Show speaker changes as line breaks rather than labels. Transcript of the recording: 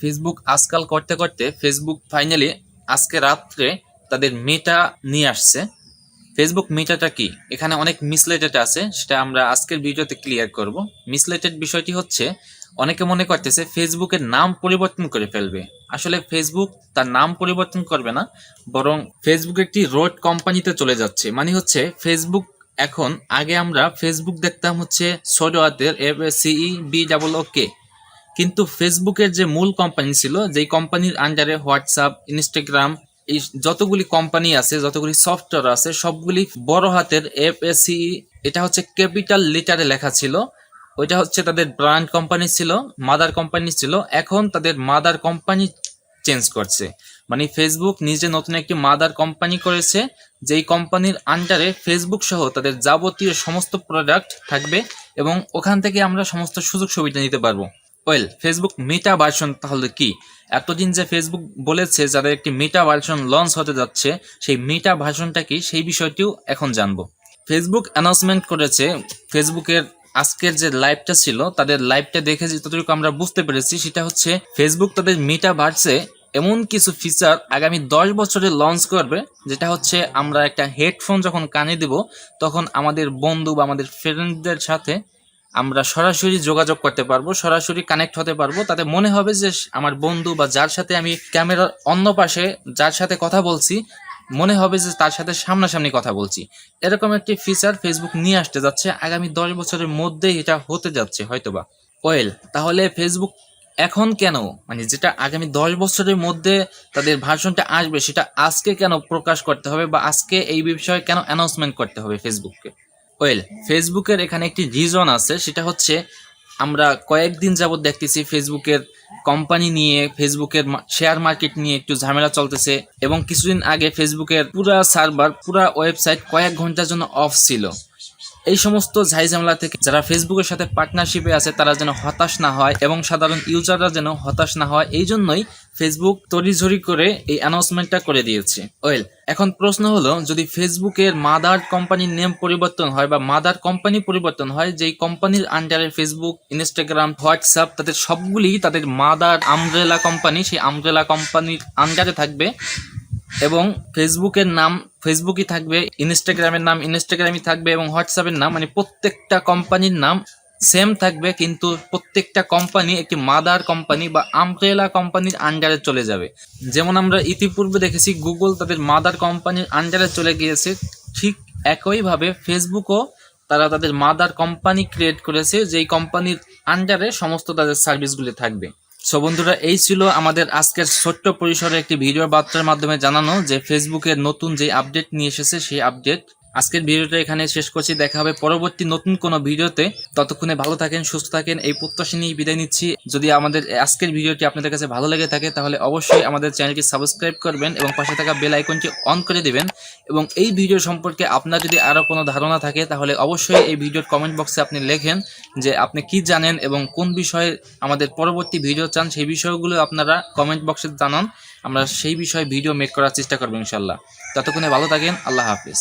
Facebook আজকাল করতে করতে ফেসবুক ফাইনালি আজকে রাত্রে তাদের মেটা নিয়ে আসছে। ফেসবুক মেটাটা কি? এখানে অনেক মিসলেটেড আছে, সেটা আমরা আজকের ভিডিওতে ক্লিয়ার করব। মিসলেটেড বিষয়টি হচ্ছে, অনেকে মনে করতেছে ফেসবুকের নাম পরিবর্তন করে ফেলবে। আসলে ফেসবুক তার নাম পরিবর্তন করবে না, বরং ফেসবুক একটি রোড কোম্পানিতে চলে যাচ্ছে। মানে হচ্ছে ফেসবুক এখন, আগে আমরা ফেসবুক দেখতাম হচ্ছে হাতের এফ সিই বি ডাবল ও কে কিন্তু ফেসবুকের যে মূল কোম্পানি ছিল, যেই কোম্পানির আন্ডারে হোয়াটসঅ্যাপ ইনস্টাগ্রাম এই যতগুলি কোম্পানি আছে, যতগুলি সফটওয়্যার আছে, সবগুলি বড় হাতের এফ এটা হচ্ছে ক্যাপিটাল লিটারে লেখা ছিল। ওইটা হচ্ছে তাদের ব্র্যান্ড কোম্পানি ছিল মাদার কোম্পানি ছিল। এখন তাদের মাদার কোম্পানি চেঞ্জ করছে। মানে ফেসবুক নিজে নতুন একটি মাদার কোম্পানি করেছে, যেই কোম্পানির আন্ডারে ফেসবুক সহ তাদের যাবতীয় সমস্ত প্রোডাক্ট থাকবে এবং ওখান থেকে আমরা সমস্ত সুযোগ সুবিধা নিতে পারব। ওয়েল ফেসবুক মেটা ভার্সন তাহলে কি? এতদিন যে ফেসবুক বলেছে যাদের একটি মেটা ভার্সন লঞ্চ হতে যাচ্ছে, সেই মেটা ভার্সনটা কি? সেই বিষয়টিও এখন জানব। ফেসবুক অ্যানাউন্সমেন্ট করেছে ফেসবুকের আজকের যে লাইভটা ছিল, তাদের লাইভটা দেখে যতটুকু আমরা বুঝতে পেরেছি, সেটা হচ্ছে ফেসবুক তাদের মেটা ভার্সে এমন কিছু ফিচার আগামী দশ বছরে লঞ্চ করবে, যেটা হচ্ছে আমরা একটা হেডফোন যখন কানে দেব, তখন আমাদের বন্ধু বা আমাদের ফ্রেন্ডদের সাথে আমরা সরাসরি যোগাযোগ করতে পারব, সরাসরি কানেক্ট হতে পারব। তাতে মনে হবে যে আমার বন্ধু বা যার সাথে আমি ক্যামেরার অন্য পাশে, যার সাথে কথা বলছি, মনে হবে যে তার সাথে সামনাসামনি কথা বলছি। এরকম একটি ফিচার ফেসবুক নিয়ে আসতে যাচ্ছে। আগামী দশ বছরের মধ্যে এটা হতে যাচ্ছে, হয়তোবা। ওয়েল, তাহলে ফেসবুক এখন কেন? মানে যেটা আগামী দশ বছরের মধ্যে তাদের ভার্সনটা আসবে, সেটা আজকে কেন প্রকাশ করতে হবে বা আজকে এই বিষয়ে কেন অ্যানাউন্সমেন্ট করতে হবে ফেসবুককে ওয়েল, ফেসবুকের এখানে একটি রিজন আছে, সেটা হচ্ছে আমরা কয়েকদিন যাবৎ দেখতেছি ফেসবুকের কোম্পানি নিয়ে, ফেসবুকের শেয়ার মার্কেট নিয়ে একটু ঝামেলা চলতেছে এবং কিছুদিন আগে ফেসবুকের পুরা সার্ভার, পুরা ওয়েবসাইট কয়েক ঘণ্টার জন্য অফ ছিল। এই সমস্ত ঝাই ঝামেলা থেকে যারা ফেসবুকের সাথে পার্টনারশিপে আছে, তারা যেন হতাশ না হয় এবং সাধারণ ইউজাররা যেন হতাশ না হয়, এই জন্যই ফেসবুক তড়িঝড়ি করে এই অ্যানাউন্সমেন্টটা করে দিয়েছে। ওয়েল এখন প্রশ্ন হলো, যদি ফেসবুকের মাদার কোম্পানির নেম পরিবর্তন হয় বা মাদার কোম্পানি পরিবর্তন হয়, যেই কোম্পানির আন্ডারে ফেসবুক ইনস্টাগ্রাম হোয়াটসঅ্যাপ তাদের সবগুলি তাদের মাদার আমব্রেলা কোম্পানি সেই আমব্রেলা কোম্পানির আন্ডারে থাকবে এবং ফেসবুকের নাম ফেসবুকই থাকবে ইনস্টাগ্রামের নাম ইনস্টাগ্রামই থাকবে এবং হোয়াটসঅ্যাপের নাম মানে প্রত্যেকটা কোম্পানির নাম সেম থাকবে, কিন্তু প্রত্যেকটা কোম্পানি একটি মাদার কোম্পানি বা আমব্রেলা কোম্পানির আন্ডারে চলে যাবে। যেমন আমরা ইতিপূর্বে দেখেছি গুগল তাদের মাদার কোম্পানির আন্ডারে চলে গিয়েছে। ঠিক একইভাবে ফেসবুকও তারা তাদের মাদার কোম্পানি ক্রিয়েট করেছে, যেই কোম্পানির আন্ডারে সমস্ত তাদের সার্ভিসগুলি থাকবে। সো বন্ধুরা, এই ছিল আমাদের আজকের ছোট্ট পরিসরে একটি ভিডিও বার্তার মাধ্যমে জানানো যে ফেসবুকের নতুন যে আপডেট নিয়ে এসেছে, সেই আপডেট আজকের ভিডিওটা এখানে শেষ করছি। দেখা হবে পরবর্তী নতুন কোনো ভিডিওতে। ততক্ষণে ভালো থাকেন, সুস্থ থাকেন, এই প্রত্যাশা নিয়ে বিদায় নিচ্ছি। যদি আমাদের আজকের ভিডিওটি আপনাদের কাছে ভালো লেগে থাকে, তাহলে অবশ্যই আমাদের চ্যানেলটি সাবস্ক্রাইব করবেন এবং পাশে থাকা বেল আইকনটি অন করে দিবেন। এবং এই ভিডিও সম্পর্কে আপনার যদি আরও কোনো ধারণা থাকে, তাহলে অবশ্যই এই ভিডিওর কমেন্ট বক্সে আপনি লেখেন যে আপনি কি জানেন এবং কোন বিষয়ে আমাদের পরবর্তী ভিডিও চান, সেই বিষয়গুলো আপনারা কমেন্ট বক্সে জানান। আমরা সেই বিষয়ে ভিডিও মেক করার চেষ্টা করব ইনশাল্লাহ ততক্ষণে ভালো থাকেন, আল্লাহ হাফিজ।